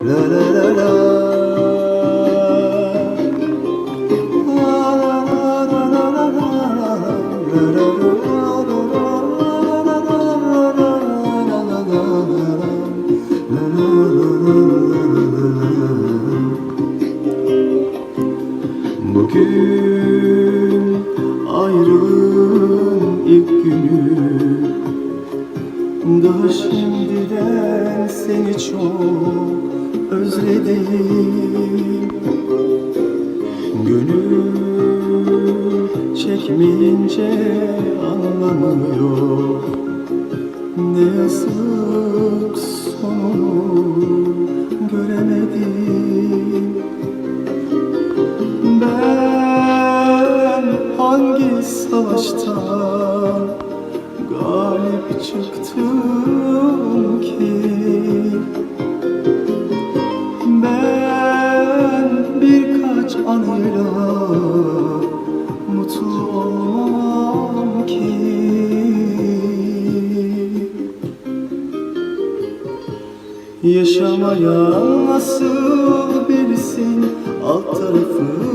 La la Bugün ayrılığın ilk günü daha şimdiden seni çok özledim. Gönül çekmeyince anlamıyor. Ne yazık sonunu göremedim. Ben hangi savaştan galip çıktım ki Ben birkaç anıyla mutlu olmam ki. Yaşamaya nasıl birisin Alt tarafı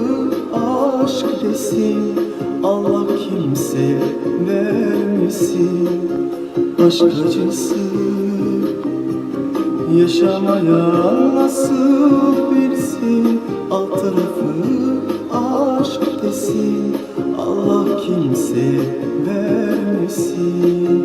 desin Allah kimseye vermesin. Aşk acısı Yaşamaya nasıl birisin Alt tarafı aşk desin Allah kimseye vermesin